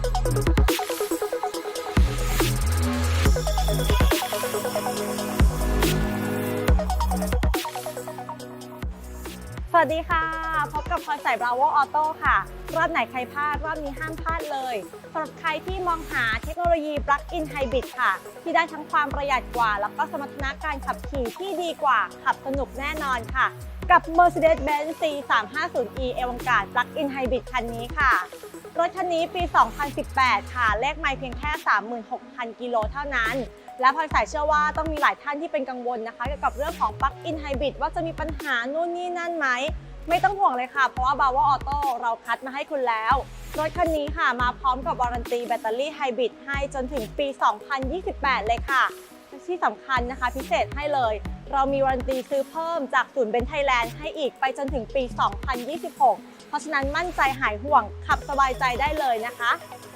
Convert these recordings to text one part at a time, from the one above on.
สวัสดีค่ะ พบกับพลอยใส่พลาวออโต้ค่ะ รอบไหนใครพลาดรอบนี้ห้ามพลาดเลยสำหรับใครที่มองหาเทคโนโลยีปลั๊กอินไฮบริดค่ะ ที่ได้ทั้งความประหยัดกว่า แล้วก็สมรรถนะการขับขี่ที่ดีกว่า ขับสนุกแน่นอนค่ะ กับ Mercedes-Benz C350e e v a n g a r d Plug in Hybrid คันนี้ค่ะ รถคันนี้ปี 2018 ค่ะ เลขไม่เพียงแค่ 36,000 กิโลเท่านั้น และพลอยสายเชื่อว่าต้องมีหลายท่านที่เป็นกังวลนะคะ เกี่ยวกับเรื่องของ Plug-in Hybrid ว่าจะมีปัญหานู่นนี่นั่นไหม ไม่ต้องห่วงเลยค่ะ เพราะว่า b a v o Auto เราคัดมาให้คุณแล้ว รถคันนี้ค่ะมาพร้อมกับวารันตีแบตเตอรี่ไฮบริดให้จนถึงปี 2028 เลยค่ะ ที่สำคัญนะคะพิเศษให้เลย เรามีวารันตีซื้อเพิ่มจากศูนย์เบนไทยแลนด์ให้อีกไปจนถึงปี 2026 เพราะฉะนั้นมั่นใจหายห่วงขับสบายใจได้เลยนะคะ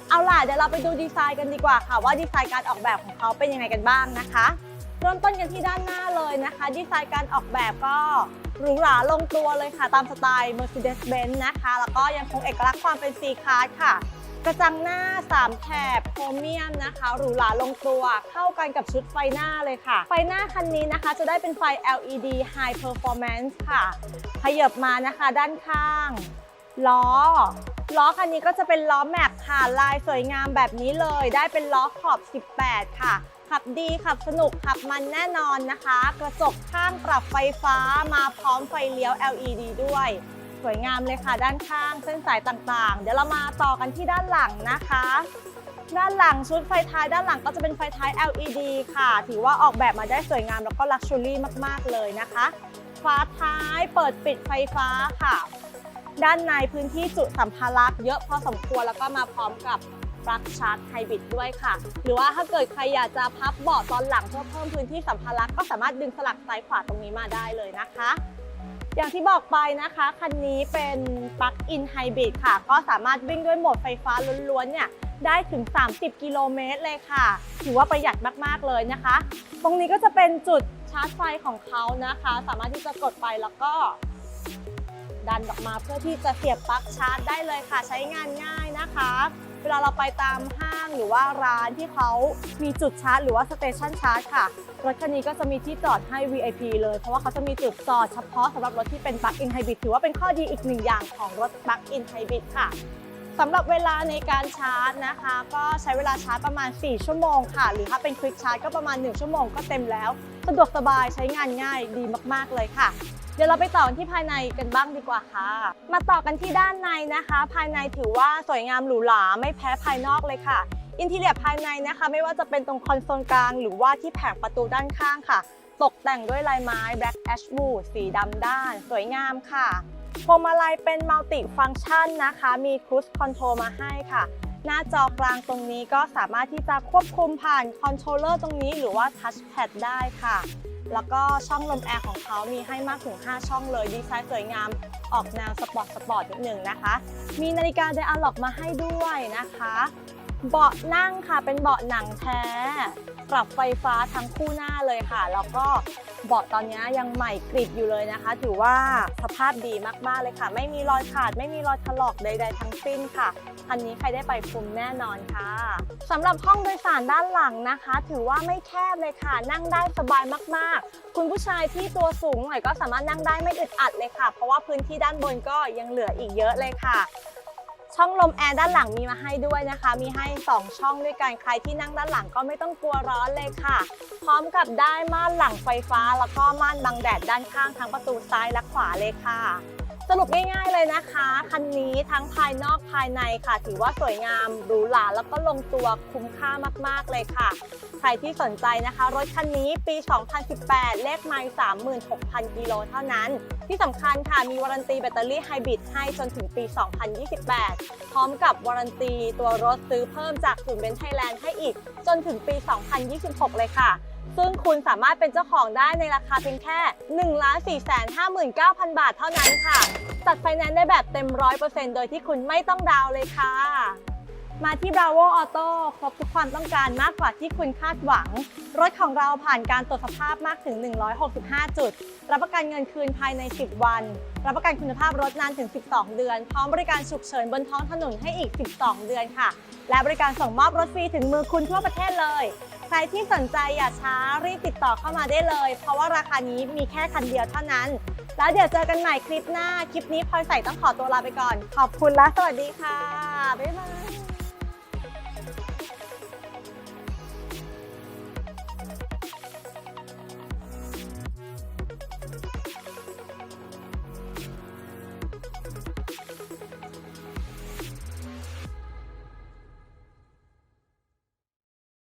เอาล่ะเดี๋ยวเราไปดูดีไซน์กันดีกว่าค่ะ ว่าดีไซน์การออกแบบของเขาเป็นยังไงกันบ้างนะคะเริ่มต้นกันที่ด้านหน้าเลยนะคะ ดีไซน์การออกแบบก็หรูหราลงตัวเลยค่ะ ตามสไตล์ Mercedes-Benz นะคะ แล้วก็ยังคงเอกลักษณ์ความเป็น C Class ค่ะ กระจังหน้า 3 แถบโครเมียมนะคะหรูหราลงตัวเข้ากันกับชุดไฟหน้าเลยค่ะ ไฟหน้าคันนี้นะคะ จะได้เป็นไฟ LED High Performance ค่ะ ขยับมานะคะด้านข้าง ล้อ ล้อคันนี้ก็จะเป็นล้อแม็กค่ะ ลายสวยงามแบบนี้เลย ได้เป็นล้อขอบ 18 ค่ะ ขับดีขับสนุกขับมันแน่นอนนะคะ กระจกข้างปรับไฟฟ้ามาพร้อมไฟเลี้ยว LED ด้วย สวยงามเลยค่ะ ด้านข้างเส้นสายต่างๆ เดี๋ยวเรามาต่อกันที่ด้านหลังนะคะด้านหลังชุดไฟท้ายด้านหลังก็จะเป็นไฟท้าย LED ค่ะ ถือว่าออกแบบมาได้สวยงามแล้วก็ลักชัวรี่มาก ๆ เลยนะคะ ฝาท้ายเปิดปิดไฟฟ้าค่ะ ด้านในพื้นที่จุสัมภาระเยอะพอสมควรแล้วก็มาพร้อมกับปลั๊กชาร์จไฮบริดด้วยค่ะ หรือว่าถ้าเกิดใครอยากจะพับเบาะตอนหลังเพื่อเพิ่มพื้นที่สัมภาระก็สามารถดึงสลักซ้ายขวาตรงนี้มาได้เลยนะคะ อย่างที่บอกไปนะคะ คันนี้เป็นปลั๊กอินไฮบริดค่ะ ก็สามารถวิ่งด้วยโหมดไฟฟ้าล้วนๆเนี่ยได้ถึง 30 กิโลเมตรเลยค่ะ ถือว่าประหยัดมากๆเลยนะคะ ตรงนี้ก็จะเป็นจุดชาร์จไฟของเขานะคะ สามารถที่จะกดไปแล้วก็ ดันออกมาเพื่อที่จะเสียบปลั๊กชาร์จได้เลยค่ะ ใช้งานง่ายนะคะ เวลาเราไปตามห้างหรือว่าร้านที่เขามีจุดชาร์จ หรือว่าสเตชันชาร์จค่ะ รถคันนี้ก็จะมีที่จอดให้ VIP เลย เพราะว่าเขาจะมีจุดจอดเฉพาะสำหรับรถที่เป็นปลั๊กอินไฮบริดถือว่าเป็นข้อดีอีกหนึ่งอย่างของรถปลั๊กอินไฮบริดค่ะสำหรับเวลาในการชาร์จนะคะ ก็ใช้เวลาชาร์จประมาณ 4 ชั่วโมงค่ะ หรือถ้าเป็นควิกชาร์จก็ประมาณ 1 ชั่วโมงก็เต็มแล้ว สะดวกสบายใช้งานง่ายดีมาก ๆ เลยค่ะ เดี๋ยวเราไปต่อกันที่ภายในกันบ้างดีกว่าค่ะ มาต่อกันที่ด้านในนะคะ ภายในถือว่าสวยงามหรูหราไม่แพ้ภายนอกเลยค่ะ อินทีเรียภายในนะคะ ไม่ว่าจะเป็นตรงคอนโซลกลาง หรือว่าที่แผงประตูด้านข้างค่ะ ตกแต่งด้วยลายไม้ Black Ash Wood สีดำด้าน สวยงามค่ะพวงมาลัยเป็นมัลติฟัง c t ชันนะคะ มีครู i คอนโทรลมาให้ค่ะ หน้าจอกลางตรงนี้ก็สามารถที่จะควบคุมผ่านคอนโทรลเลอร์ตรงนี้หรือว่าทัชแพดได้ค่ะ แล้วก็ช่องลมแอร์ของเขามีให้มากถึง 5 ช่องเลย ดีไซน์สวยงาม ออกแนวสปอร์ตสปอร์ตนิดหนึ่งนะคะ มีนาฬิกาไดอะล็อกมาให้ด้วยนะคะเบาะนั่งค่ะเป็นเบาะหนังแท้ปรับไฟฟ้าทั้งคู่หน้าเลยค่ะ แล้วก็เบาะตอนนี้ยังใหม่กริบอยู่เลยนะคะ ถือว่าสภาพดีมากๆเลยค่ะ ไม่มีรอยขาด ไม่มีรอยถลอกใด ๆ ทั้งสิ้นค่ะ อันนี้ใครได้ไปคุ้มแน่นอนค่ะสำหรับห้องโดยสารด้านหลังนะคะ ถือว่าไม่แคบเลยค่ะ นั่งได้สบายมากๆ คุณผู้ชายที่ตัวสูงหน่อยก็สามารถนั่งได้ไม่อึดอัดเลยค่ะ เพราะว่าพื้นที่ด้านบนก็ยังเหลืออีกเยอะเลยค่ะ ช่องลมแอร์ด้านหลังมีมาให้ด้วยนะคะ มีให้ 2 ช่องด้วยกันใครที่นั่งด้านหลังก็ไม่ต้องกลัวร้อนเลยค่ะ พร้อมกับได้ม่านหลังไฟฟ้า แล้วก็ม่านบังแดดด้านข้างทั้งประตูซ้ายและขวาเลยค่ะสรุปง่ายๆเลยนะคะ คันนี้ทั้งภายนอกภายในค่ะ ถือว่าสวยงามหรูหราแล้วก็ลงตัวคุ้มค่ามากๆเลยค่ะ ใครที่สนใจนะคะ รถคันนี้ปี 2018 เลขไมล์36,000 กิโลเท่านั้น ที่สำคัญค่ะมีวารันตีแบตเตอรี่ไฮบริดให้จนถึงปี 2028 พร้อมกับวารันตีตัวรถซื้อเพิ่มจากศูนย์เบนซ์ไทยแลนด์ให้อีก จนถึงปี 2026 เลยค่ะ ซึ่งคุณสามารถเป็นเจ้าของได้ในราคาเพียงแค่ 1 4 5 9 0 0 0 บาทเท่านั้นค่ะจัดไฟแนนซ์ได้แบบเต็ม 100%โดยที่คุณไม่ต้องดาวน์เลยค่ะ มาที่ Bravo Auto ครบทุกความต้องการมากกว่าที่คุณคาดหวัง รถของเราผ่านการตรวจสภาพมากถึง 165 จุด รับประกันเงินคืนภายใน 10 วัน รับประกันคุณภาพรถนานถึง 12 เดือน พร้อมบริการฉุกเฉินบนท้องถนนให้อีก 12 เดือนค่ะ และบริการส่งมอบรถฟรีถึงมือคุณทั่วประเทศเลย ใครที่สนใจอย่าช้ารีบติดต่อเข้ามาได้เลย เพราะว่าราคานี้มีแค่คันเดียวเท่านั้น แล้วเดี๋ยวเจอกันใหม่คลิปหน้า คลิปนี้พลอยใส่ต้องขอตัวลาไปก่อน ขอบคุณและสวัสดีค่ะ บ๊ายบาย